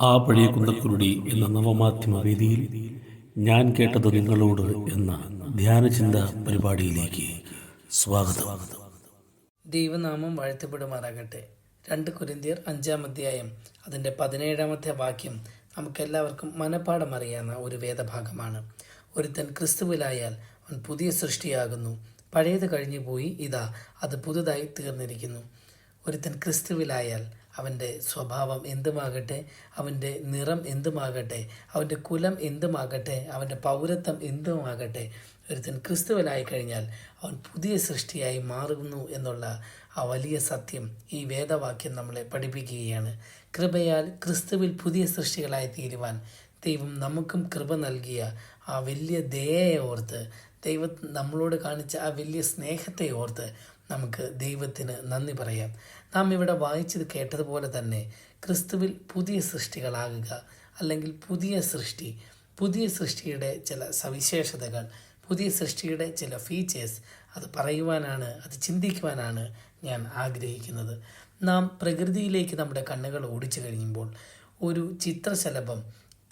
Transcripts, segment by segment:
ആ പഴയ കുന്തക്കുരുടി എന്ന നവമാധ്യമ വേദിയിൽ ഞാൻ കേട്ടത് നിങ്ങളോട് എന്ന ധ്യാനചിന്ത പരിപാടിയിലേക്ക് സ്വാഗതം. ദൈവനാമം വാഴ്ത്തപ്പെടുമാറാകട്ടെ. രണ്ട് കുരിന്തിയർ അഞ്ചാം അധ്യായം അതിന്റെ പതിനേഴാമത്തെ വാക്യം നമുക്കെല്ലാവർക്കും മനഃപ്പാടം അറിയാവുന്ന ഒരു വേദഭാഗമാണ്. ഒരുത്തൻ ക്രിസ്തുവിലായാൽ അവൻ പുതിയ സൃഷ്ടിയാകുന്നു. പഴയത് കഴിഞ്ഞു പോയി ഇതാ അത് പുതുതായി തീർന്നിരിക്കുന്നു. ഒരുത്തൻ ക്രിസ്തുവിലായാൽ അവന്റെ സ്വഭാവം എന്തുമാകട്ടെ അവന്റെ നിറം എന്തുമാകട്ടെ അവന്റെ കുലം എന്തുമാകട്ടെ അവന്റെ പൗരത്വം എന്തുമാകട്ടെ ഒരുത്തൻ ക്രിസ്തുവിലായി കഴിഞ്ഞാൽ അവൻ പുതിയ സൃഷ്ടിയായി മാറുന്നു എന്നുള്ള ആ വലിയ സത്യം ഈ വേദവാക്യം നമ്മളെ പഠിപ്പിക്കുകയാണ്. കൃപയാൽ ക്രിസ്തുവിൽ പുതിയ സൃഷ്ടികളായി തീരുവാൻ ദൈവം നമുക്കും കൃപ നൽകിയ ആ വലിയ ദയയെ ഓർത്ത് ദൈവം നമ്മളോട് കാണിച്ച ആ വലിയ സ്നേഹത്തെ ഓർത്ത് നമുക്ക് ദൈവത്തിന് നന്ദി പറയാം. നാം ഇവിടെ വായിച്ചത് കേട്ടതുപോലെ തന്നെ ക്രിസ്തുവിൽ പുതിയ സൃഷ്ടികളാകുക അല്ലെങ്കിൽ പുതിയ സൃഷ്ടി പുതിയ സൃഷ്ടിയുടെ ചില സവിശേഷതകൾ പുതിയ സൃഷ്ടിയുടെ ചില ഫീച്ചേഴ്സ് അത് പറയുവാനാണ് അത് ചിന്തിക്കുവാനാണ് ഞാൻ ആഗ്രഹിക്കുന്നത്. നാം പ്രകൃതിയിലേക്ക് നമ്മുടെ കണ്ണുകൾ ഓടിച്ചു കഴിയുമ്പോൾ ഒരു ചിത്രശലഭം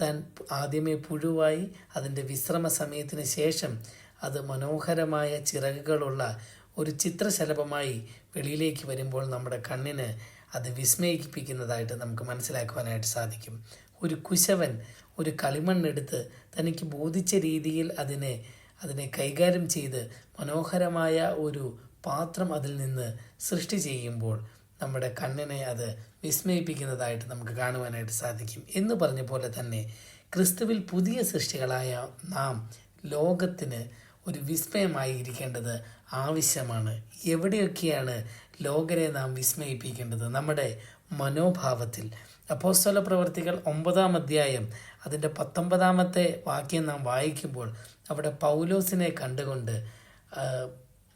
താൻ ആദ്യമേ പുഴുവായി അതിന്റെ വിശ്രമ സമയത്തിന് ശേഷം അത് മനോഹരമായ ചിറകുകളുള്ള ഒരു ചിത്രശലഭമായി വെളിയിലേക്ക് വരുമ്പോൾ നമ്മുടെ കണ്ണിന് അത് വിസ്മയിപ്പിക്കുന്നതായിട്ട് നമുക്ക് മനസ്സിലാക്കുവാനായിട്ട് സാധിക്കും. ഒരു കുശവൻ ഒരു കളിമണ്ണെടുത്ത് തനിക്ക് ബോധിച്ച രീതിയിൽ അതിനെ അതിനെ കൈകാര്യം ചെയ്ത് മനോഹരമായ ഒരു പാത്രം അതിൽ നിന്ന് സൃഷ്ടി ചെയ്യുമ്പോൾ നമ്മുടെ കണ്ണിനെ അത് വിസ്മയിപ്പിക്കുന്നതായിട്ട് നമുക്ക് കാണുവാനായിട്ട് സാധിക്കും. എന്ന് പറഞ്ഞ പോലെ തന്നെ ക്രിസ്തുവിൽ പുതിയ സൃഷ്ടികളായ നാം ലോകത്തിന് ഒരു വിസ്മയമായി ഇരിക്കേണ്ടത് ആവശ്യമാണ്. എവിടെയൊക്കെയാണ് ലോകരെ നാം വിസ്മയിപ്പിക്കേണ്ടത്? നമ്മുടെ മനോഭാവത്തിൽ. അപ്പോസ്തല പ്രവർത്തികൾ ഒമ്പതാം അധ്യായം അതിന്റെ പത്തൊമ്പതാമത്തെ വാക്യം നാം വായിക്കുമ്പോൾ അവിടെ പൗലോസിനെ കണ്ടുകൊണ്ട്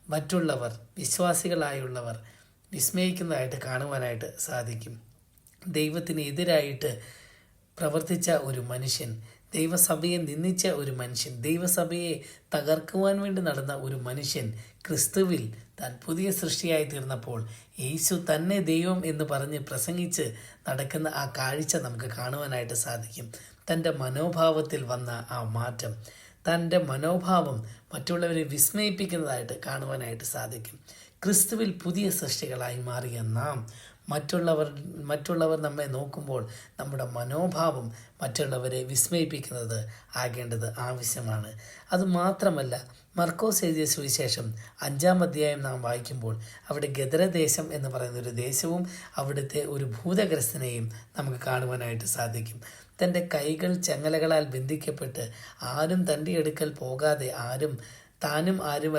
മറ്റുള്ളവർ വിശ്വാസികളായുള്ളവർ വിസ്മയിക്കുന്നതായിട്ട് കാണുവാനായിട്ട് സാധിക്കും. ദൈവത്തിന് എതിരായിട്ട് പ്രവർത്തിച്ച ഒരു മനുഷ്യൻ ദൈവസഭയെ നിന്ദിച്ച ഒരു മനുഷ്യൻ ദൈവസഭയെ തകർക്കുവാൻ വേണ്ടി നടന്ന ഒരു മനുഷ്യൻ ക്രിസ്തുവിൽ താൻ പുതിയ സൃഷ്ടിയായി തീർന്നപ്പോൾ യേശു തന്നെ ദൈവം എന്ന് പറഞ്ഞ് പ്രസംഗിച്ച് നടക്കുന്ന ആ കാഴ്ച നമുക്ക് കാണുവാനായിട്ട് സാധിക്കും. തന്റെ മനോഭാവത്തിൽ വന്ന ആ മാറ്റം തന്റെ മനോഭാവം മറ്റുള്ളവരെ വിസ്മയിപ്പിക്കുന്നതായിട്ട് കാണുവാനായിട്ട് സാധിക്കും. ക്രിസ്തുവിൽ പുതിയ സൃഷ്ടികളായി മാറിയ നാം മറ്റുള്ളവർ മറ്റുള്ളവർ നമ്മെ നോക്കുമ്പോൾ നമ്മുടെ മനോഭാവം മറ്റുള്ളവരെ വിസ്മയിപ്പിക്കുന്നത് ആകേണ്ടത് ആവശ്യമാണ്. അതുമാത്രമല്ല മർക്കോസ് എഴുതിയ സുവിശേഷം അഞ്ചാം അധ്യായം നാം വായിക്കുമ്പോൾ അവിടെ ഗദരദേശം എന്ന് പറയുന്ന ഒരു ദേശവും അവിടുത്തെ ഒരു ഭൂതഗ്രസ്തനെയും നമുക്ക് കാണുവാനായിട്ട് സാധിക്കും. തന്റെ കൈകൾ ചങ്ങലകളാൽ ബന്ധിക്കപ്പെട്ട് ആരും തന്റെ അടുക്കൽ പോകാതെ ആരും താനും ആരും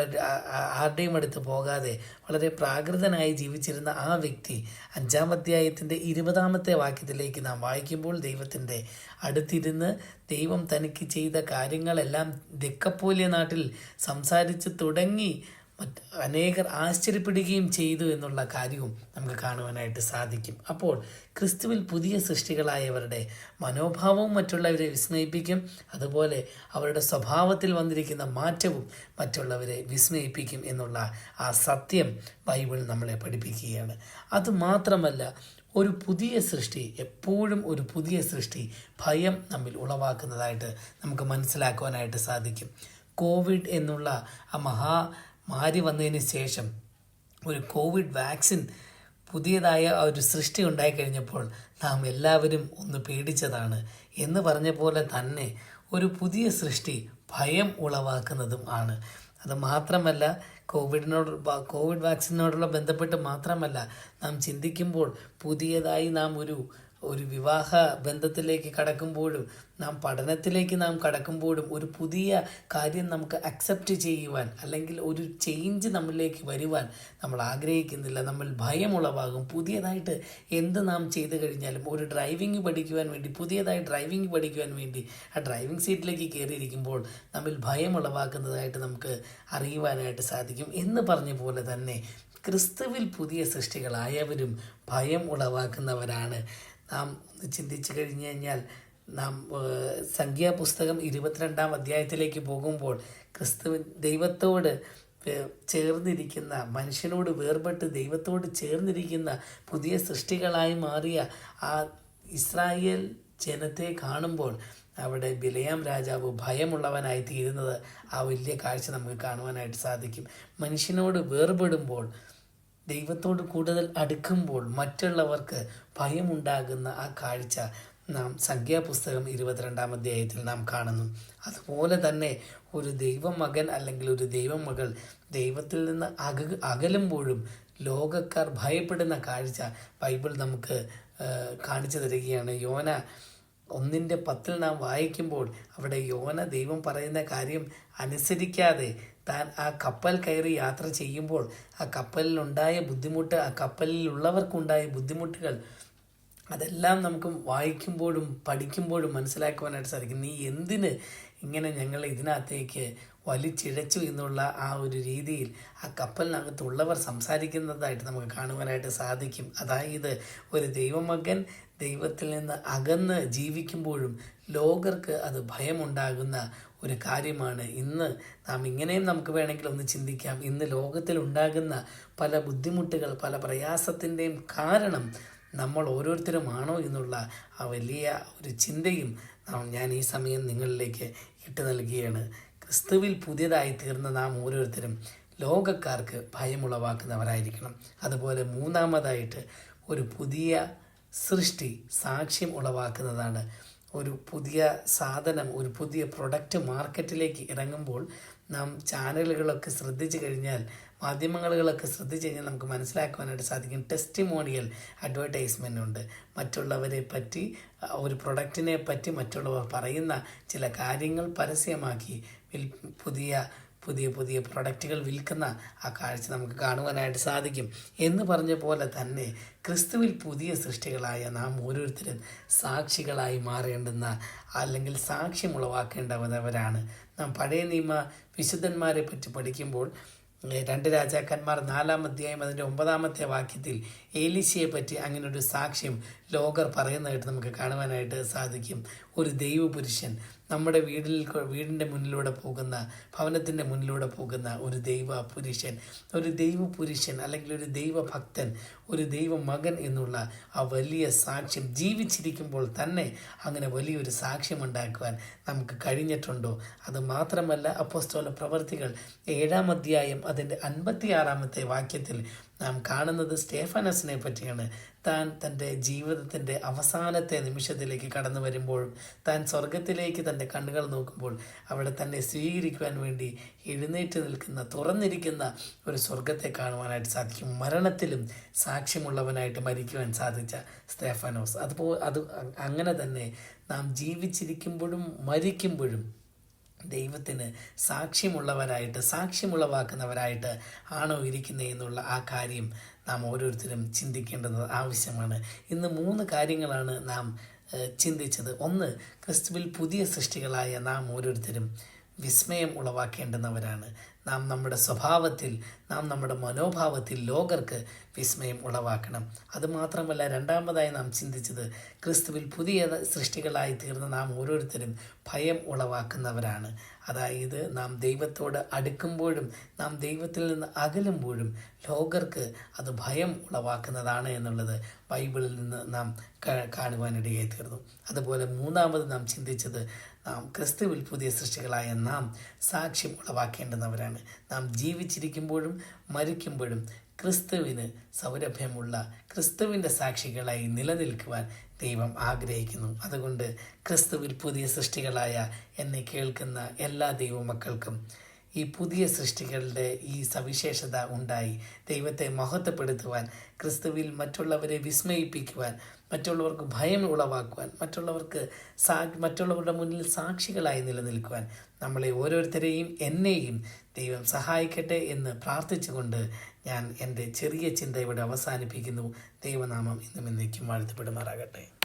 ആരുടെയും അടുത്ത് പോകാതെ വളരെ പ്രാകൃതനായി ജീവിച്ചിരുന്ന ആ വ്യക്തി അഞ്ചാം അധ്യായത്തിന്റെ ഇരുപതാമത്തെ വാക്യത്തിലേക്ക് നാം വായിക്കുമ്പോൾ ദൈവത്തിന്റെ അടുത്തിരുന്ന് ദൈവം തനിക്ക് ചെയ്ത കാര്യങ്ങളെല്ലാം ദക്കപ്പോലിയ നാട്ടിൽ സംസാരിച്ച് തുടങ്ങി മറ്റ് അനേകർ ആശ്ചര്യപ്പെടുകയും ചെയ്തു എന്നുള്ള കാര്യവും നമുക്ക് കാണുവാനായിട്ട് സാധിക്കും. അപ്പോൾ ക്രിസ്തുവിൽ പുതിയ സൃഷ്ടികളായവരുടെ മനോഭാവവും മറ്റുള്ളവരെ വിസ്മയിപ്പിക്കും. അതുപോലെ അവരുടെ സ്വഭാവത്തിൽ വന്നിരിക്കുന്ന മാറ്റവും മറ്റുള്ളവരെ വിസ്മയിപ്പിക്കും എന്നുള്ള ആ സത്യം ബൈബിൾ നമ്മളെ പഠിപ്പിക്കുകയാണ്. അതുമാത്രമല്ല ഒരു പുതിയ സൃഷ്ടി എപ്പോഴും ഒരു പുതിയ സൃഷ്ടി ഭയം നമ്മിൽ ഉളവാക്കുന്നതായിട്ട് നമുക്ക് മനസ്സിലാക്കുവാനായിട്ട് സാധിക്കും. കോവിഡ് എന്നുള്ള ആ മഹാ മാരി വന്നതിന് ശേഷം ഒരു കോവിഡ് വാക്സിൻ പുതിയതായ ഒരു സൃഷ്ടി ഉണ്ടായി കഴിഞ്ഞപ്പോൾ നാം എല്ലാവരും ഒന്ന് പേടിച്ചതാണ് എന്ന് പറഞ്ഞ പോലെ തന്നെ ഒരു പുതിയ സൃഷ്ടി ഭയം ഉളവാക്കുന്നതും ആണ്. അത് മാത്രമല്ല കോവിഡിനോട് കോവിഡ് വാക്സിനോടുള്ള ബന്ധപ്പെട്ട് മാത്രമല്ല നാം ചിന്തിക്കുമ്പോൾ പുതിയതായി നാം ഒരു ഒരു വിവാഹ ബന്ധത്തിലേക്ക് കടക്കുമ്പോഴും നാം പഠനത്തിലേക്ക് നാം കടക്കുമ്പോഴും ഒരു പുതിയ കാര്യം നമുക്ക് അക്സെപ്റ്റ് ചെയ്യുവാൻ അല്ലെങ്കിൽ ഒരു ചേഞ്ച് നമ്മളിലേക്ക് വരുവാൻ നമ്മൾ ആഗ്രഹിക്കുന്നില്ല. നമ്മൾ ഭയമുളവാകും. പുതിയതായിട്ട് എന്ത് നാം ചെയ്തു കഴിഞ്ഞാലും ഒരു ഡ്രൈവിംഗ് പഠിക്കുവാൻ വേണ്ടി പുതിയതായി ഡ്രൈവിംഗ് പഠിക്കുവാൻ വേണ്ടി ആ ഡ്രൈവിംഗ് സീറ്റിലേക്ക് കയറിയിരിക്കുമ്പോൾ നമ്മിൽ ഭയമുളവാക്കുന്നതായിട്ട് നമുക്ക് അറിയുവാനായിട്ട് സാധിക്കും. എന്ന് പറഞ്ഞ പോലെ തന്നെ ക്രിസ്തുവിൽ പുതിയ സൃഷ്ടികളായവരും ഭയം ഉളവാക്കുന്നവരാണ്. നാം ചിന്തിച്ചു കഴിഞ്ഞു കഴിഞ്ഞാൽ നാം സംഖ്യാപുസ്തകം ഇരുപത്തിരണ്ടാം അധ്യായത്തിലേക്ക് പോകുമ്പോൾ ക്രിസ്തു ദൈവത്തോട് ചേർന്നിരിക്കുന്ന മനുഷ്യനോട് വേർപെട്ട് ദൈവത്തോട് ചേർന്നിരിക്കുന്ന പുതിയ സൃഷ്ടികളായി മാറിയ ആ ഇസ്രായേൽ ജനത്തെ കാണുമ്പോൾ അവിടെ ബിലയാം രാജാവ് ഭയമുള്ളവനായി തീരുന്നത് ആ വലിയ കാഴ്ച നമുക്ക് കാണുവാനായിട്ട് സാധിക്കും. മനുഷ്യനോട് വേർപെടുമ്പോൾ ദൈവത്തോട് കൂടുതൽ അടുക്കുമ്പോൾ മറ്റുള്ളവർക്ക് ഭയമുണ്ടാകുന്ന ആ കാഴ്ച നാം സംഖ്യാപുസ്തകം ഇരുപത്തിരണ്ടാം അധ്യായത്തിൽ നാം കാണുന്നു. അതുപോലെ തന്നെ ഒരു ദൈവമകൻ അല്ലെങ്കിൽ ഒരു ദൈവമകൾ ദൈവത്തിൽ നിന്ന് അക അകലുമ്പോഴും ലോകക്കാർ ഭയപ്പെടുന്ന കാഴ്ച ബൈബിൾ നമുക്ക് കാണിച്ചു തരികയാണ്. യോന ഒന്നിന്റെ പത്തിൽ നാം വായിക്കുമ്പോൾ അവിടെ യോന ദൈവം പറയുന്ന കാര്യം അനുസരിക്കാതെ താൻ ആ കപ്പൽ കയറി യാത്ര ചെയ്യുമ്പോൾ ആ കപ്പലിലുണ്ടായ ബുദ്ധിമുട്ട് ആ കപ്പലിലുള്ളവർക്കുണ്ടായ ബുദ്ധിമുട്ടുകൾ അതെല്ലാം നമുക്ക് വായിക്കുമ്പോഴും പഠിക്കുമ്പോഴും മനസ്സിലാക്കുവാനായിട്ട് സാധിക്കും. നീ എന്തിന് ഇങ്ങനെ ഞങ്ങൾ ഇതിനകത്തേക്ക് വലിച്ചിഴച്ചു എന്നുള്ള ആ ഒരു രീതിയിൽ ആ കപ്പലിനകത്തുള്ളവർ സംസാരിക്കുന്നതായിട്ട് നമുക്ക് കാണുവാനായിട്ട് സാധിക്കും. അതായത് ഒരു ദൈവമകൻ ദൈവത്തിൽ നിന്ന് അകന്ന് ജീവിക്കുമ്പോഴും ലോകർക്ക് അത് ഭയമുണ്ടാകുന്ന ഒരു കാര്യമാണ്. ഇന്ന് നാം ഇങ്ങനെയും നമുക്ക് വേണമെങ്കിൽ ഒന്ന് ചിന്തിക്കാം. ഇന്ന് ലോകത്തിൽ ഉണ്ടാകുന്ന പല ബുദ്ധിമുട്ടുകൾ പല പ്രയാസത്തിന്റെയും കാരണം നമ്മൾ ഓരോരുത്തരുമാണോ എന്നുള്ള ആ വലിയ ഒരു ചിന്തയും ഞാൻ ഈ സമയം നിങ്ങളിലേക്ക് ഇട്ട് നൽകുകയാണ്. ക്രിസ്തുവിൽ പുതിയതായി തീർന്ന നാം ഓരോരുത്തരും ലോകക്കാർക്ക് ഭയമുളവാക്കുന്നവരായിരിക്കണം. അതുപോലെ മൂന്നാമതായിട്ട് ഒരു പുതിയ സൃഷ്ടി സാക്ഷ്യം ഉളവാക്കുന്നതാണ്. ഒരു പുതിയ സാധനം ഒരു പുതിയ പ്രൊഡക്റ്റ് മാർക്കറ്റിലേക്ക് ഇറങ്ങുമ്പോൾ നാം ചാനലുകളൊക്കെ ശ്രദ്ധിച്ചു കഴിഞ്ഞാൽ മാധ്യമങ്ങളൊക്കെ ശ്രദ്ധിച്ചു കഴിഞ്ഞാൽ നമുക്ക് മനസ്സിലാക്കുവാനായിട്ട് സാധിക്കും. ടെസ്റ്റിമോണിയൽ അഡ്വർടൈസ്മെന്റ് ഉണ്ട്. മറ്റുള്ളവരെ പറ്റി ഒരു പ്രൊഡക്റ്റിനെ പറ്റി മറ്റുള്ളവർ പറയുന്ന ചില കാര്യങ്ങൾ പരസ്യമാക്കി പുതിയ പുതിയ പുതിയ പ്രൊഡക്റ്റുകൾ വിൽക്കുന്ന ആ കാഴ്ച നമുക്ക് കാണുവാനായിട്ട് സാധിക്കും. എന്ന് പറഞ്ഞ പോലെ തന്നെ ക്രിസ്തുവിൽ പുതിയ സൃഷ്ടികളായ നാം ഓരോരുത്തരും സാക്ഷികളായി മാറേണ്ടുന്ന അല്ലെങ്കിൽ സാക്ഷ്യമുളവാക്കേണ്ടവരവരാണ് നാം പഴയ നിയമ വിശുദ്ധന്മാരെ പറ്റി പഠിക്കുമ്പോൾ രണ്ട് രാജാക്കന്മാർ നാലാം അധ്യായം അതിന്റെ ഒമ്പതാമത്തെ വാക്യത്തിൽ ഏലിശയെ പറ്റി അങ്ങനെ ഒരു സാക്ഷ്യം ലോകർ പറയുന്നതായിട്ട് നമുക്ക് കാണുവാനായിട്ട് സാധിക്കും. ഒരു ദൈവപുരുഷൻ നമ്മുടെ വീടിൽ വീടിന്റെ മുന്നിലൂടെ പോകുന്ന ഭവനത്തിന്റെ മുന്നിലൂടെ പോകുന്ന ഒരു ദൈവ പുരുഷൻ ഒരു ദൈവ പുരുഷൻ അല്ലെങ്കിൽ ഒരു ദൈവഭക്തൻ ഒരു ദൈവ മകൻ എന്നുള്ള ആ വലിയ സാക്ഷ്യം ജീവിച്ചിരിക്കുമ്പോൾ തന്നെ അങ്ങനെ വലിയൊരു സാക്ഷ്യം ഉണ്ടാക്കുവാൻ നമുക്ക് കഴിഞ്ഞിട്ടുണ്ടോ? അത് മാത്രമല്ല അപ്പോസ്തോല പ്രവർത്തികൾ ഏഴാം അധ്യായം അതിന്റെ അൻപത്തിയാറാമത്തെ വാക്യത്തിൽ നാം കാണുന്നത് സ്റ്റേഫനസിനെ പറ്റിയാണ്. താൻ തന്റെ ജീവിതത്തിന്റെ അവസാനത്തെ നിമിഷത്തിലേക്ക് കടന്നു വരുമ്പോഴും താൻ സ്വർഗത്തിലേക്ക് തന്റെ കണ്ണുകൾ നോക്കുമ്പോൾ അവിടെ തന്നെ സ്വീകരിക്കുവാൻ വേണ്ടി എഴുന്നേറ്റ് നിൽക്കുന്ന തുറന്നിരിക്കുന്ന ഒരു സ്വർഗത്തെ കാണുവാനായിട്ട് സാധിക്കും. മരണത്തിലും സാക്ഷ്യമുള്ളവനായിട്ട് മരിക്കുവാൻ സാധിച്ച സ്റ്റേഫാനോസ്. അതുപോ അത് അങ്ങനെ തന്നെ നാം ജീവിച്ചിരിക്കുമ്പോഴും മരിക്കുമ്പോഴും ദൈവത്തിന് സാക്ഷ്യമുള്ളവരായിട്ട് സാക്ഷ്യമുള്ളവാക്കുന്നവരായിട്ട് ആണോ ഇരിക്കുന്നത് എന്നുള്ള ആ കാര്യം നാം ഓരോരുത്തരും ചിന്തിക്കേണ്ടത് ആവശ്യമാണ്. ഇന്ന് മൂന്ന് കാര്യങ്ങളാണ് നാം ചിന്തിച്ചത്. ഒന്ന് ക്രിസ്തുവിൽ പുതിയ സൃഷ്ടികളായ നാം ഓരോരുത്തരും വിസ്മയം ഉളവാക്കേണ്ടുന്നവരാണ്. നാം നമ്മുടെ സ്വഭാവത്തിൽ നാം നമ്മുടെ മനോഭാവത്തിൽ ലോകർക്ക് വിസ്മയം ഉളവാക്കണം. അതുമാത്രമല്ല രണ്ടാമതായി നാം ചിന്തിച്ചത് ക്രിസ്തുവിൽ പുതിയ സൃഷ്ടികളായി തീർന്ന നാം ഓരോരുത്തരും ഭയം ഉളവാക്കുന്നവരാണ്. അതായത് നാം ദൈവത്തോട് അടുക്കുമ്പോഴും നാം ദൈവത്തിൽ നിന്ന് അകലുമ്പോഴും ലോകർക്ക് അത് ഭയം ഉളവാക്കുന്നതാണ് എന്നുള്ളത് ബൈബിളിൽ നിന്ന് നാം കാണുവാനിടയായി തീർന്നു. അതുപോലെ മൂന്നാമത് നാം ചിന്തിച്ചത് നാം ക്രിസ്തുവിൽ പുതിയ സൃഷ്ടികളായ നാം സാക്ഷ്യം ഉളവാക്കേണ്ടുന്നവരാണ്. നാം ജീവിച്ചിരിക്കുമ്പോഴും മരിക്കുമ്പോഴും ക്രിസ്തുവിന് സൗരഭ്യമുള്ള ക്രിസ്തുവിന്റെ സാക്ഷികളായി നിലനിൽക്കുവാൻ ദൈവം ആഗ്രഹിക്കുന്നു. അതുകൊണ്ട് ക്രിസ്തുവിൽ പുതിയ സൃഷ്ടികളായ എന്നെ കേൾക്കുന്ന എല്ലാ ദൈവമക്കൾക്കും ഈ പുതിയ സൃഷ്ടികളുടെ ഈ സവിശേഷത ഉണ്ടായി ദൈവത്തെ മഹത്വപ്പെടുത്തുവാൻ ക്രിസ്തുവിൽ മറ്റുള്ളവരെ വിസ്മയിപ്പിക്കുവാൻ മറ്റുള്ളവർക്ക് ഭയം ഉളവാക്കുവാൻ മറ്റുള്ളവർക്ക് സാ മറ്റുള്ളവരുടെ മുന്നിൽ സാക്ഷികളായി നിലനിൽക്കുവാൻ നമ്മളെ ഓരോരുത്തരെയും എന്നെയും ദൈവം സഹായിക്കട്ടെ എന്ന് പ്രാർത്ഥിച്ചുകൊണ്ട് ഞാൻ എന്റെ ചെറിയ ചിന്ത ഇവിടെ അവസാനിപ്പിക്കുന്നു. ദൈവനാമം ഇന്നും എന്നേക്കും വാഴ്ത്തപ്പെടുമാറാകട്ടെ.